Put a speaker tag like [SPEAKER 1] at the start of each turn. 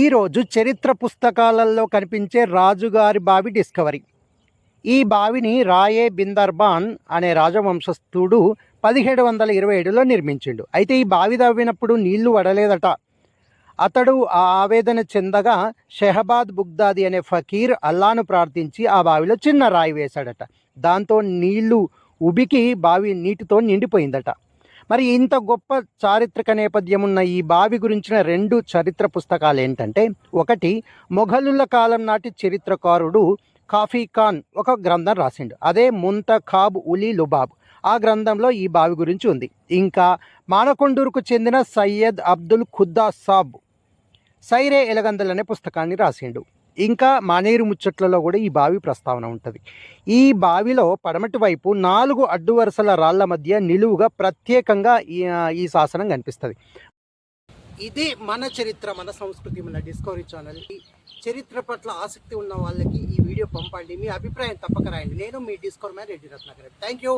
[SPEAKER 1] ఈరోజు చరిత్ర పుస్తకాలలో కనిపించే రాజుగారి బావి డిస్కవరీ. ఈ బావిని రాయే బిందర్బాన్ అనే రాజవంశస్థుడు పదిహేడు వందల ఇరవై ఏడులో నిర్మించిండు. అయితే ఈ బావి తవ్వినప్పుడు నీళ్ళు వడలేదట. అతడు ఆ ఆవేదన చెందగా షెహబాద్ బుగ్దాది అనే ఫకీర్ అల్లాను ప్రార్థించి ఆ బావిలో చిన్న రాయి వేశాడట. దాంతో నీళ్ళు ఉబికి బావి నీటితో నిండిపోయిందట. మరి ఇంత గొప్ప చారిత్రక నేపథ్యం ఉన్న ఈ బావి గురించిన రెండు చరిత్ర పుస్తకాలు ఏంటంటే ఒకటి మొఘలుల కాలం నాటి చరిత్రకారుడు కాఫీ ఖాన్ ఒక గ్రంథం రాసిండు. అదే ముంతఖాబ్ ఉలీ లుబాబ్ ఆ గ్రంథంలో ఈ బావి గురించి ఉంది. ఇంకా మానకొండూరుకు చెందిన సయ్యద్ అబ్దుల్ ఖుద్దా సాబ్ సైరే ఎలగందల్ అనే పుస్తకాన్ని రాసిండు. ఇంకా మానేరు ముచ్చట్లలో కూడా ఈ బావి ప్రస్తావన ఉంటుంది. ఈ బావిలో పడమటి వైపు నాలుగు అడ్డు వరుసల రాళ్ళ మధ్య నిలువుగా ప్రత్యేకంగా ఈ ఈ శాసనం కనిపిస్తుంది. ఇది మన చరిత్ర మన సంస్కృతి మన డిస్కవరీ ఛానల్. చరిత్ర పట్ల ఆసక్తి ఉన్న వాళ్ళకి ఈ వీడియో పంపండి. మీ అభిప్రాయం తప్పక రాయండి. నేను మీ discover man Reddy. Ratnakar thank you